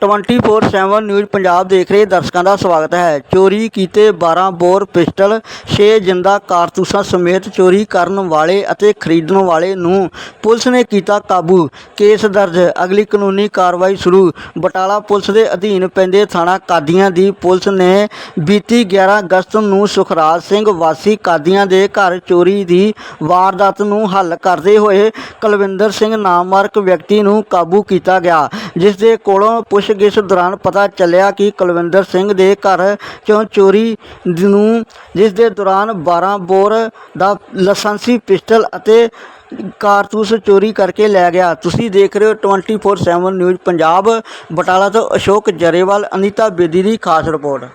24/7 news Punjab ਦੇਖ ਰਹੇ ਦਰਸ਼ਕਾਂ ਦਾ ਸਵਾਗਤ ਹੈ। ਚੋਰੀ ਕੀਤੇ 12 ਬੋਰ ਪਿਸਟਲ 6 ਜਿੰਦਾ ਕਾਰਤੂਸਾਂ ਸਮੇਤ ਚੋਰੀ ਕਰਨ ਵਾਲੇ ਅਤੇ ਖਰੀਦਣ ਵਾਲੇ ਨੂੰ ਪੁਲਿਸ ਨੇ ਕੀਤਾ ਕਾਬੂ। ਕੇਸ ਦਰਜ। ਅਗਲੀ ਕਾਨੂੰਨੀ ਕਾਰਵਾਈ ਸ਼ੁਰੂ। ਬਟਾਲਾ ਪੁਲਿਸ ਦੇ ਅਧੀਨ ਪੈਂਦੇ ਥਾਣਾ ਕਾਦੀਆਂ ਦੀ ਪੁਲਿਸ ਨੇ ਬੀਤੀ 11 ਅਗਸਤ ਨੂੰ ਸੁਖਰਾਜ ਸਿੰਘ ਵਾਸੀ ਕਾਦੀਆਂ ਦੇ ਘਰ ਚੋਰੀ ਦੀ ਵਾਰਦਾਤ ਨੂੰ ਹੱਲ ਕਰਦੇ ਹੋਏ ਕੁਲਵਿੰਦਰ ਸਿੰਘ ਨਾਮਮਾਰਕ ਵਿਅਕਤੀ ਨੂੰ ਕਾਬੂ ਕੀਤਾ ਗਿਆ। ਜਿਸ ਦੇ ਕੋਲੋਂ ਪੁੱਛਗਿੱਛ ਦੌਰਾਨ ਪਤਾ ਚੱਲਿਆ ਕਿ ਕੁਲਵਿੰਦਰ ਸਿੰਘ ਦੇ ਘਰ ਚੋਂ ਚੋਰੀ ਨੂੰ ਜਿਸ ਦੇ ਦੌਰਾਨ 12 ਬੋਰ ਦਾ ਲਾਇਸੈਂਸੀ ਪਿਸਟਲ ਅਤੇ ਕਾਰਤੂਸ ਚੋਰੀ ਕਰਕੇ ਲੈ ਗਿਆ। ਤੁਸੀਂ ਦੇਖ ਰਹੇ ਹੋ 24/7 ਨਿਊਜ਼ ਪੰਜਾਬ, ਬਟਾਲਾ ਤੋਂ ਅਸ਼ੋਕ ਜਰੇਵਾਲ, ਅਨੀਤਾ ਬੇਦੀ ਦੀ ਖਾਸ ਰਿਪੋਰਟ।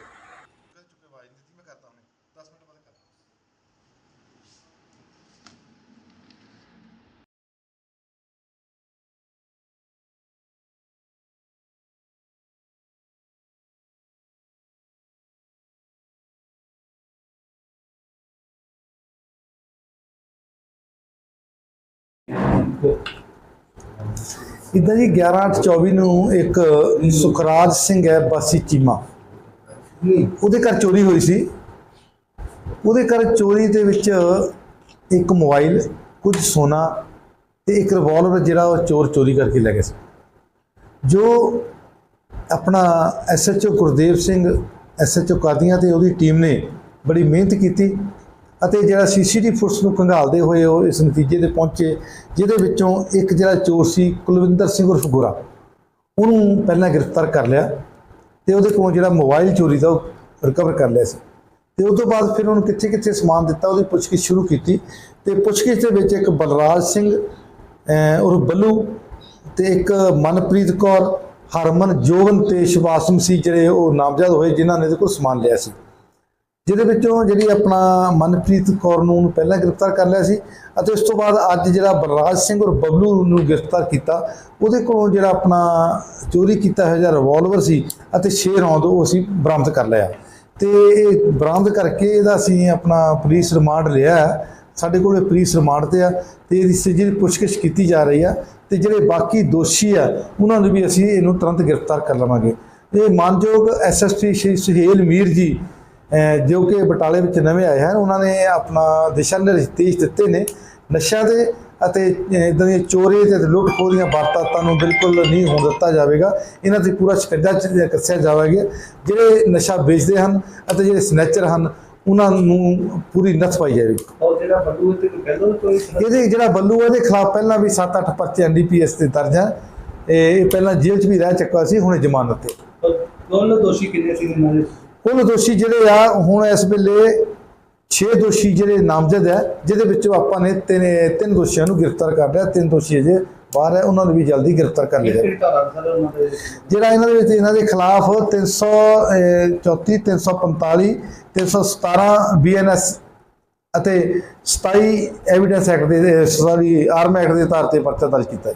ਇਦਾਂ ਜੀ 11/24 ਨੂੰ ਇੱਕ ਸੁਖਰਾਜ ਸਿੰਘ ਹੈ ਬਾਸੀ ਚੀਮਾ। ਉਹਦੇ ਘਰ ਚੋਰੀ ਹੋਈ ਸੀ। ਉਹਦੇ ਘਰ ਚੋਰੀ ਦੇ ਵਿੱਚ ਇੱਕ ਮੋਬਾਈਲ, ਕੁਝ ਸੋਨਾ ਤੇ ਇੱਕ ਰਿਵਾਲਵਰ ਜਿਹੜਾ ਉਹ ਚੋਰ ਚੋਰੀ ਕਰਕੇ ਲੈ ਗਿਆ ਸੀ। ਜੋ ਆਪਣਾ ਐਸਐਚਓ ਗੁਰਦੇਵ ਸਿੰਘ ਐਸਐਚਓ ਕਾਦੀਆਂ ਤੇ ਉਹਦੀ ਟੀਮ ਨੇ ਬੜੀ ਮਿਹਨਤ ਕੀਤੀ। ਅਤੇ ਜਿਹੜਾ ਸੀਸੀਟੀਵੀ ਫੁਟਸ ਨੂੰ ਖੰਗਾਲਦੇ ਹੋਏ ਉਹ ਇਸ ਨਤੀਜੇ ਤੇ ਪਹੁੰਚੇ, ਜਿਹਦੇ ਵਿੱਚੋਂ ਇੱਕ ਜਿਹੜਾ ਚੋਰ ਸੀ ਕੁਲਵਿੰਦਰ ਸਿੰਘ ਉਰਫ ਗੋਰਾ, ਉਹਨੂੰ ਪਹਿਲਾਂ ਗ੍ਰਿਫਤਾਰ ਕਰ ਲਿਆ ਤੇ ਉਹਦੇ ਕੋਲੋਂ ਜਿਹੜਾ ਮੋਬਾਈਲ ਚੋਰੀ ਦਾ ਉਹ ਰਿਕਵਰ ਕਰ ਲਿਆ ਸੀ। ਤੇ ਉਸ ਤੋਂ ਬਾਅਦ ਫਿਰ ਉਹਨੂੰ ਕਿੱਥੇ ਕਿੱਥੇ ਸਮਾਨ ਦਿੱਤਾ, ਉਹਦੀ ਪੁੱਛਗਿੱਛ ਸ਼ੁਰੂ ਕੀਤੀ ਤੇ ਪੁੱਛਗਿੱਛ ਦੇ ਵਿੱਚ ਇੱਕ ਬਲਰਾਜ ਸਿੰਘ, ਅਹ, ਉਰਫ ਬੱਲੂ ਤੇ ਇੱਕ ਮਨਪ੍ਰੀਤ ਕੌਰ, ਹਰਮਨ, ਜੋਗਨ ਤੇ ਸ਼ਿਵਾਸਮ ਸੀ ਜਿਹੜੇ ਉਹ ਨਾਮਜ਼ਦ ਹੋਏ, ਜਿਨ੍ਹਾਂ ਨੇ ਇਹਦੇ ਕੋਲ ਸਮਾਨ ਲਿਆ ਸੀ। ਜਿਹਦੇ ਵਿੱਚੋਂ ਜਿਹੜੀ ਆਪਣਾ ਮਨਪ੍ਰੀਤ ਕੌਰ ਨੂੰ ਪਹਿਲਾਂ ਗ੍ਰਿਫਤਾਰ ਕਰ ਲਿਆ ਸੀ ਅਤੇ ਉਸ ਤੋਂ ਬਾਅਦ ਅੱਜ ਜਿਹੜਾ ਬਲਰਾਜ ਸਿੰਘ ਔਰ ਬਬਲੂ ਨੂੰ ਗ੍ਰਿਫਤਾਰ ਕੀਤਾ, ਉਹਦੇ ਕੋਲੋਂ ਜਿਹੜਾ ਆਪਣਾ ਚੋਰੀ ਕੀਤਾ ਹੋਇਆ ਜਿਹੜਾ ਰਿਵਾਲਵਰ ਸੀ ਅਤੇ 6 ਰੌਂਦ ਉਹ ਅਸੀਂ ਬਰਾਮਦ ਕਰ ਲਿਆ। ਤੇ ਇਹ ਬਰਾਮਦ ਕਰਕੇ ਇਹਦਾ ਅਸੀਂ ਆਪਣਾ ਪੁਲਿਸ ਰਿਮਾਂਡ ਲਿਆ ਸਾਡੇ ਕੋਲ ਇਹ ਪੁਲਿਸ ਰਿਮਾਂਡ ਤੇ ਆ ਤੇ ਇਹਦੀ ਜਿਹੜੀ ਪੁੱਛਗਿੱਛ ਕੀਤੀ ਜਾ ਰਹੀ ਆ ਤੇ ਜਿਹੜੇ ਬਾਕੀ ਦੋਸ਼ੀ ਆ, ਉਹਨਾਂ ਨੂੰ ਵੀ ਅਸੀਂ ਇਹਨੂੰ ਤੁਰੰਤ ਗ੍ਰਿਫਤਾਰ ਕਰ ਲਵਾਂਗੇ। ਇਹ ਮਾਨਯੋਗ ਐਸਐਸਪੀ ਸ਼੍ਰੀ ਸੁਹੇਲ ਮੀਰ ਜੀ ਜੋ ਕਿ ਬਟਾਲੇ ਵਿੱਚ ਨਵੇਂ ਆਏ ਹਨ ਉਹਨਾਂ ਨੇ ਆਪਣਾ ਦਿਸ਼ਾ ਨਿਰਦੇਸ਼ ਦਿੱਤੇ ਨੇ। ਨਸ਼ਾ ਦੇ ਅਤੇ ਇਦਾਂ ਦੀਆਂ ਚੋਰੀ ਤੇ ਲੁੱਟ ਖੋਹ ਦੀਆਂ ਵਾਰਦਾਤਾਂ ਨੂੰ ਬਿਲਕੁਲ ਨਹੀਂ ਹੋਣ ਦਿੱਤਾ ਜਾਵੇਗਾ। ਇਹਨਾਂ ਤੇ ਪੂਰਾ ਸ਼ਿਕੰਜਾ ਕੱਸਿਆ ਜਾਵੇਗਾ। ਜਿਹੜੇ ਨਸ਼ਾ ਵੇਚਦੇ ਹਨ ਅਤੇ ਜਿਹੜੇ ਸਨੈਚਰ ਹਨ ਉਹਨਾਂ ਨੂੰ ਪੂਰੀ ਨੱਥ ਪਾਈ ਜਾਵੇਗੀ। ਔਰ ਜਿਹੜਾ ਬੱਲੂ ਤੇ ਪਹਿਲਾਂ ਵੀ ਕੋਈ ਇਹਦੇ ਜਿਹੜਾ ਬੱਲੂ ਆ, ਇਹਦੇ ਖਿਲਾਫ ਪਹਿਲਾਂ ਵੀ 7-8 ਪਰਚੇ ਐਨਡੀਪੀਐਸ ਤੇ ਦਰਜ ਹੈ ਇਹ ਪਹਿਲਾਂ ਜੇਲ੍ਹ 'ਚ ਵੀ ਰਹਿ ਚੁੱਕਾ ਸੀ ਹੁਣ ਜ਼ਮਾਨਤ ਤੇ। ਦੋਨੋਂ ਦੋਸ਼ੀ ਕਿੰਨੇ ਸੀ ਇਹਨਾਂ ਦੇ? ਉਹ ਦੋਸ਼ੀ ਜਿਹੜੇ ਆ ਹੁਣ ਇਸ ਵੇਲੇ 6 ਦੋਸ਼ੀ ਜਿਹੜੇ ਨਾਮਜ਼ਦ ਹੈ ਜਿਹਦੇ ਵਿੱਚੋਂ ਆਪਾਂ ਨੇ ਤਿੰਨ ਤਿੰਨ ਦੋਸ਼ੀਆਂ ਨੂੰ ਗ੍ਰਿਫਤਾਰ ਕਰ ਲਿਆ ਤਿੰਨ ਦੋਸ਼ੀ ਅਜੇ ਬਾਹਰ ਹੈ ਉਹਨਾਂ ਨੂੰ ਵੀ ਜਲਦੀ ਗ੍ਰਿਫਤਾਰ ਕਰ ਲਿਆ ਜਿਹੜਾ ਇਹਨਾਂ ਦੇ ਵਿੱਚ ਇਹਨਾਂ ਦੇ ਖਿਲਾਫ 334 345 317 ਬੀਐਨਐਸ ਅਤੇ 27 ਐਵੀਡੈਂਸ ਐਕਟ ਦੇ ਸੌਰੀ ਆਰਮ ਐਕਟ ਦੇ ਆਧਾਰ ਤੇ ਪਰਚਾ ਦਰਜ ਕੀਤਾ ਹੈ।